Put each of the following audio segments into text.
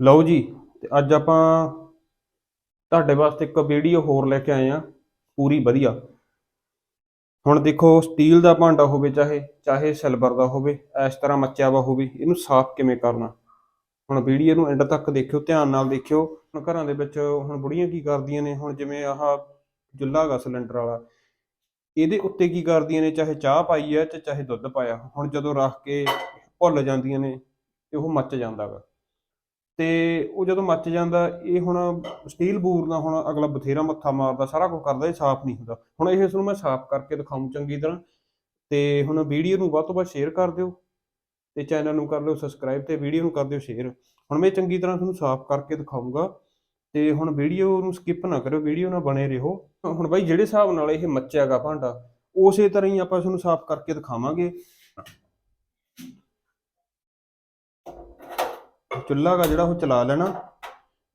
ਲਓ ਜੀ, ਤੇ ਅੱਜ ਆਪਾਂ ਤੁਹਾਡੇ ਵਾਸਤੇ ਇੱਕ ਵੀਡੀਓ ਹੋਰ ਲੈ ਕੇ ਆਏ ਆ ਪੂਰੀ ਵਧੀਆ। ਹੁਣ ਦੇਖੋ ਸਟੀਲ ਦਾ ਭਾਂਡਾ ਹੋਵੇ ਚਾਹੇ ਚਾਹੇ ਸਿਲਵਰ ਦਾ ਹੋਵੇ, ਇਸ ਤਰ੍ਹਾਂ ਮੱਚਿਆ ਵਾ ਹੋਵੇ, ਇਹਨੂੰ ਸਾਫ਼ ਕਿਵੇਂ ਕਰਨਾ? ਹੁਣ ਵੀਡੀਓ ਨੂੰ ਐਂਡ ਤੱਕ ਦੇਖਿਓ, ਧਿਆਨ ਨਾਲ ਦੇਖਿਓ। ਹੁਣ ਘਰਾਂ ਦੇ ਵਿੱਚ ਹੁਣ ਬੁੜੀਆਂ ਕੀ ਕਰਦੀਆਂ ਨੇ? ਹੁਣ ਜਿਵੇਂ ਆਹ ਚੁੱਲ੍ਹਾ ਗਾ ਸਿਲੰਡਰ ਵਾਲਾ, ਇਹਦੇ ਉੱਤੇ ਕੀ ਕਰਦੀਆਂ ਨੇ? ਚਾਹੇ ਚਾਹ ਪਾਈ ਹੈ ਤੇ ਚਾਹੇ ਦੁੱਧ ਪਾਇਆ। ਹੁਣ ਜਦੋਂ ਰੱਖ ਕੇ ਭੁੱਲ ਜਾਂਦੀਆਂ ਨੇ, ਤੇ ਉਹ ਮੱਚ ਜਾਂਦਾ ਗਾ ਤੇ ਉਹ ਜਦੋਂ ਮੱਚ ਜਾਂਦਾ, ਇਹ ਹੁਣ ਸਟੀਲ ਬੂਰ ਨਾਲ ਹੁਣ ਅਗਲਾ ਬਥੇਰਾ ਮੱਥਾ ਮਾਰਦਾ, ਸਾਰਾ ਕੁਝ ਕਰਦਾ, ਇਹ ਸਾਫ਼ ਨਹੀਂ ਹੁੰਦਾ। ਹੁਣ ਇਹ ਇਸ ਨੂੰ ਮੈਂ ਸਾਫ਼ ਕਰਕੇ ਦਿਖਾਉਂ ਚੰਗੀ ਤਰ੍ਹਾਂ। ਤੇ ਹੁਣ ਵੀਡੀਓ ਨੂੰ ਵੱਧ ਤੋਂ ਵੱਧ ਸ਼ੇਅਰ ਕਰ ਦਿਓ ਤੇ ਚੈਨਲ ਨੂੰ ਕਰ ਲਿਓ ਸਬਸਕ੍ਰਾਈਬ ਤੇ ਵੀਡੀਓ ਨੂੰ ਕਰ ਦਿਓ ਸ਼ੇਅਰ ਹੁਣ ਮੈਂ ਚੰਗੀ ਤਰ੍ਹਾਂ ਤੁਹਾਨੂੰ ਸਾਫ਼ ਕਰਕੇ ਦਿਖਾਉਂਗਾ ਤੇ ਹੁਣ ਵੀਡੀਓ ਨੂੰ ਸਕਿਪ ਨਾ ਕਰਿਓ, ਵੀਡੀਓ ਨਾਲ ਬਣੇ ਰਹੋ। ਹੁਣ ਬਾਈ, ਜਿਹੜੇ ਹਿਸਾਬ ਨਾਲ ਇਹ ਮੱਚਿਆਗਾ ਭਾਂਡਾ, ਉਸੇ ਤਰ੍ਹਾਂ ਹੀ ਆਪਾਂ ਤੁਹਾਨੂੰ ਸਾਫ਼ ਕਰਕੇ ਦਿਖਾਵਾਂਗੇ। ਚੁੱਲ੍ਹਾ ਗਾ ਜਿਹੜਾ ਉਹ ਚਲਾ ਲੈਣਾ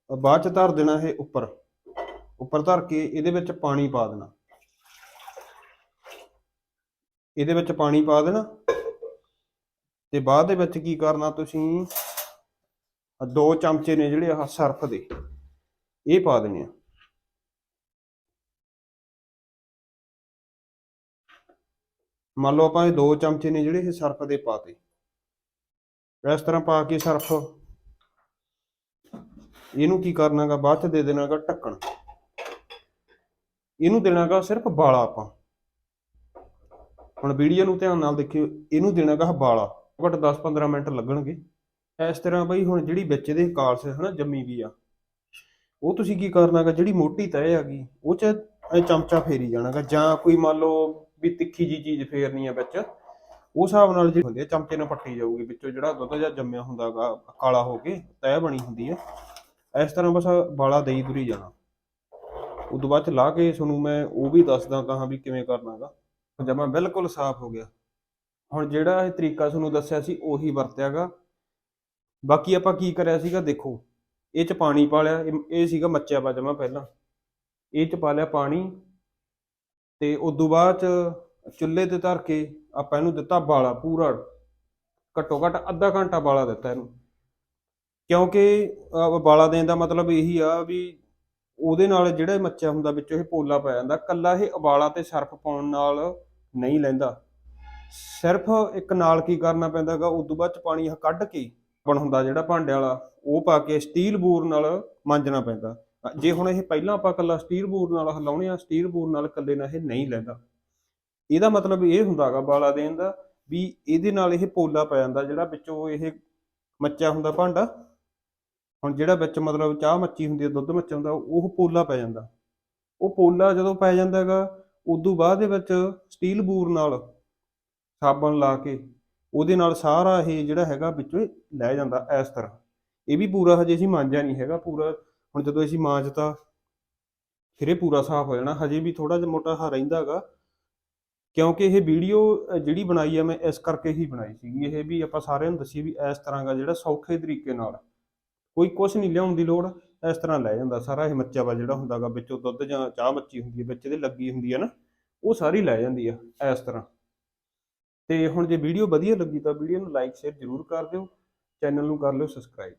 ਬਾਅਦ ਚ ਧਰ ਦੇਣਾ ਇਹ ਉੱਪਰ। ਉੱਪਰ ਧਰ ਕੇ ਇਹਦੇ ਵਿੱਚ ਪਾਣੀ ਪਾ ਦੇਣਾ। ਇਹਦੇ ਵਿੱਚ ਪਾਣੀ ਪਾ ਦੇਣਾ। ਤੇ ਬਾਅਦ ਦੇ ਵਿੱਚ ਕੀ ਕਰਨਾ ਤੁਸੀਂ? ਦੋ ਚਮਚੇ ਨੇ ਜਿਹੜੇ ਆਹ ਸਰਫ ਦੇ। ਇਹ ਪਾ ਦੇਣੇ ਆ। ਮੰਨ ਲਓ ਆਪਾਂ ਇਹ ਦੋ ਚਮਚੇ ਨੇ ਜਿਹੜੇ ਇਹ ਸਰਫ ਦੇ ਪਾਤੇ। ਇਸ ਤਰ੍ਹਾਂ ਪਾ ਕੇ ਸਰਫ ਇਹਨੂੰ ਕੀ ਕਰਨਾਗਾ? ਬਾਅਦ ਚ ਦੇ ਦੇਣਾਗਾ ਢੱਕਣ। ਇਹਨੂੰ ਦੇਣਾਗਾ ਸਿਰਫ ਬਾਲਾ ਆਪਾਂ। ਹੁਣ ਵੀਡੀਓ ਨੂੰ ਧਿਆਨ ਨਾਲ ਦੇਖਿਓ, ਇਹਨੂੰ ਦੇਣਾਗਾ ਬਾਲਾ। ਘੱਟ 10-15 ਮਿੰਟ ਲੱਗਣਗੇ। ਇਸ ਤਰ੍ਹਾਂ ਬਈ ਹੁਣ ਜਿਹੜੀ ਵਿੱਚ ਇਹਦੇ ਕਾਲਸ ਹਨਾ, ਜੰਮੀ ਵੀ ਆ। ਉਹ ਤੁਸੀਂ ਕੀ ਕਰਨਾਗਾ? ਜਿਹੜੀ ਮੋਟੀ ਤਹਿ ਹੈਗੀ, ਉਹ ਚ ਚਮਚਾ ਫੇਰੀ ਜਾਣਾਗਾ। ਜਾਂ ਕੋਈ ਮੰਨ ਲਓ ਵੀ ਤਿੱਖੀ ਜੀ ਚੀਜ਼ ਫੇਰਨੀ ਆ ਵਿੱਚ ਉਸ ਹਿਸਾਬ ਨਾਲ ਜਿਹੜੀ ਹੁੰਦੀ ਹੈ ਚਮਚੇ ਨਾਲ ਪੱਟੀ ਜਾਊਗੀ। ਵਿੱਚੋਂ ਜਿਹੜਾ ਦੁੱਧ ਜਾਂ ਜੰਮਿਆ ਹੁੰਦਾਗਾ, ਕਾਲਾ ਹੋ ਕੇ ਤਹਿ ਬਣੀ ਹੁੰਦੀ ਆ। ਇਸ ਤਰ੍ਹਾਂ ਬਸ ਬਾਲਾ ਦੇਈ ਦੁਰੀ ਜਾਣਾ। ਉਦੋਂ ਬਾਅਦ ਚ ਲਾ ਕੇ ਤੁਹਾਨੂੰ ਮੈਂ ਉਹ ਵੀ ਦੱਸਦਾ ਕਹਾਂ ਵੀ ਕਿਵੇਂ ਕਰਨਾਗਾ। ਜਮਾ ਬਿਲਕੁਲ ਸਾਫ਼ ਹੋ ਗਿਆ। ਹੁਣ ਜਿਹੜਾ ਇਹ ਤਰੀਕਾ ਤੁਹਾਨੂੰ ਦੱਸਿਆ ਸੀ ਉਹੀ ਵਰਤਿਆਗਾ। ਬਾਕੀ ਆਪਾਂ ਕੀ ਕਰਿਆ ਸੀਗਾ ਦੇਖੋ, ਇਹ ਚ ਪਾਣੀ ਪਾ ਲਿਆ, ਇਹ- ਇਹ ਸੀਗਾ ਮੱਚਿਆ ਪਾ ਜਮਾ ਪਹਿਲਾਂ। ਇਹ ਚ ਪਾ ਲਿਆ ਪਾਣੀ ਤੇ ਉਦੋਂ ਬਾਅਦ ਚ ਚੁੱਲ੍ਹੇ ਤੇ ਧਰ ਕੇ ਆਪਾਂ ਇਹਨੂੰ ਦਿੱਤਾ ਬਾਲਾ ਪੂਰਾ। ਘੱਟੋ ਘੱਟ ਅੱਧਾ ਘੰਟਾ ਬਾਲਾ ਦਿੱਤਾ ਇਹਨੂੰ। ਕਿਉਂਕਿ ਅਹ, ਬਾਲਾ ਦੇਣ ਦਾ ਮਤਲਬ ਇਹੀ ਆ ਵੀ ਉਹਦੇ ਨਾਲ ਜਿਹੜਾ ਇਹ ਮੱਚਿਆ ਹੁੰਦਾ ਵਿੱਚੋਂ ਇਹ ਪੋਲਾ ਪੈ ਜਾਂਦਾ ਕੱਲਾ ਇਹ ਉਬਾਲਾ ਤੇ ਸਰਫ ਪਾਉਣ ਨਾਲ ਨਹੀਂ ਲੈਂਦਾ। ਸਿਰਫ ਇੱਕ ਨਾਲ ਕੀ ਕਰਨਾ ਪੈਂਦਾਗਾ ਉਦੋਂ ਬਾਅਦ ਚ ਪਾਣੀ ਆਹ ਕੱਢ ਕੇ ਬਣ ਹੁੰਦਾ ਜਿਹੜਾ ਭਾਂਡੇ ਵਾਲਾ ਉਹ ਪਾ ਕੇ ਸਟੀਲ ਬੂਰ ਨਾਲ ਮਾਂਜਣਾ ਪੈਂਦਾ। ਜੇ ਹੁਣ ਇਹ ਪਹਿਲਾਂ ਆਪਾਂ ਕੱਲਾ ਸਟੀਲ ਬੂਰ ਨਾਲ ਹਲਾਉਣੇ ਆ ਸਟੀਲ ਬੂਰ ਨਾਲ ਕੱਲੇ ਨਾਲ ਇਹ ਨਹੀਂ ਲੈਂਦਾ। ਇਹਦਾ ਮਤਲਬ ਇਹ ਹੁੰਦਾਗਾ ਬਾਲਾ ਦੇਣ ਦਾ ਵੀ ਇਹਦੇ ਨਾਲ ਇਹ ਪੋਲਾ ਪੈ ਜਾਂਦਾ ਜਿਹੜਾ ਵਿੱਚੋਂ ਇਹ ਮੱਚਾ ਹੁੰਦਾ ਭਾਂਡਾ ਹੁਣ ਜਿਹੜਾ ਵਿੱਚ ਮਤਲਬ ਚਾਹ ਮੱਚੀ ਹੁੰਦੀ ਹੈ, ਦੁੱਧ ਮੱਚਾ ਹੁੰਦਾ ਉਹ ਪੋਲਾ ਪੈ ਜਾਂਦਾ। ਉਹ ਪੋਲਾ ਜਦੋਂ ਪੈ ਜਾਂਦਾ ਹੈਗਾ, ਉਦੋਂ ਬਾਅਦ ਦੇ ਵਿੱਚ ਸਟੀਲ ਬੂਰ ਨਾਲ ਸਾਬਣ ਲਾ ਕੇ, ਉਹਦੇ ਨਾਲ ਸਾਰਾ ਇਹ ਜਿਹੜਾ ਹੈਗਾ ਵਿੱਚੋਂ ਲੈ ਜਾਂਦਾ ਇਸ ਤਰ੍ਹਾਂ। ਇਹ ਵੀ ਪੂਰਾ ਹਜੇ ਅਸੀਂ ਮਾਂਜਿਆ ਨਹੀਂ ਹੈਗਾ, ਪੂਰਾ ਹੁਣ ਜਦੋਂ ਅਸੀਂ ਮਾਂਜਤਾ, ਫਿਰ ਇਹ ਪੂਰਾ ਸਾਫ਼ ਹੋ ਜਾਣਾ। ਹਜੇ ਵੀ ਥੋੜਾ ਜਿਹਾ ਮੋਟਾ ਹਾ ਰਹਿੰਦਾ ਹੈਗਾ, ਕਿਉਂਕਿ ਇਹ ਵੀਡੀਓ ਜਿਹੜੀ ਬਣਾਈ ਆ, ਮੈਂ ਇਸ ਕਰਕੇ ਹੀ ਬਣਾਈ ਸੀਗੀ। ਇਹ ਵੀ ਆਪਾਂ ਸਾਰਿਆਂ ਨੂੰ ਦੱਸੀ ਵੀ ਇਸ ਤਰ੍ਹਾਂ ਦਾ ਜਿਹੜਾ ਸੌਖੇ ਤਰੀਕੇ ਨਾਲ ਕੋਈ ਕੁਝ ਨਹੀਂ ਲਿਆਉਣ ਦੀ ਲੋੜ, ਇਸ ਤਰ੍ਹਾਂ ਲੈ ਜਾਂਦਾ ਸਾਰਾ ਇਹ ਮੱਚਾ ਵਾ ਜਿਹੜਾ ਹੁੰਦਾਗਾ ਵਿੱਚੋਂ ਦੁੱਧ ਜਾਂ ਚਾਹ ਮੱਚੀ ਹੁੰਦੀ ਹੈ, ਵਿੱਚ ਇਹਦੇ ਲੱਗੀ ਹੁੰਦੀ ਹੈ ਨਾ, ਉਹ ਸਾਰੀ ਲੈ ਜਾਂਦੀ ਆ, ਇਸ ਤਰ੍ਹਾਂ। ਤੇ ਹੁਣ ਜੇ ਵੀਡੀਓ ਵਧੀਆ ਲੱਗੀ ਤਾਂ ਵੀਡੀਓ ਨੂੰ ਲਾਈਕ ਸ਼ੇਅਰ ਜ਼ਰੂਰ ਕਰ ਦਿਓ, ਚੈਨਲ ਨੂੰ ਕਰ ਲਿਓ ਸਬਸਕ੍ਰਾਈਬ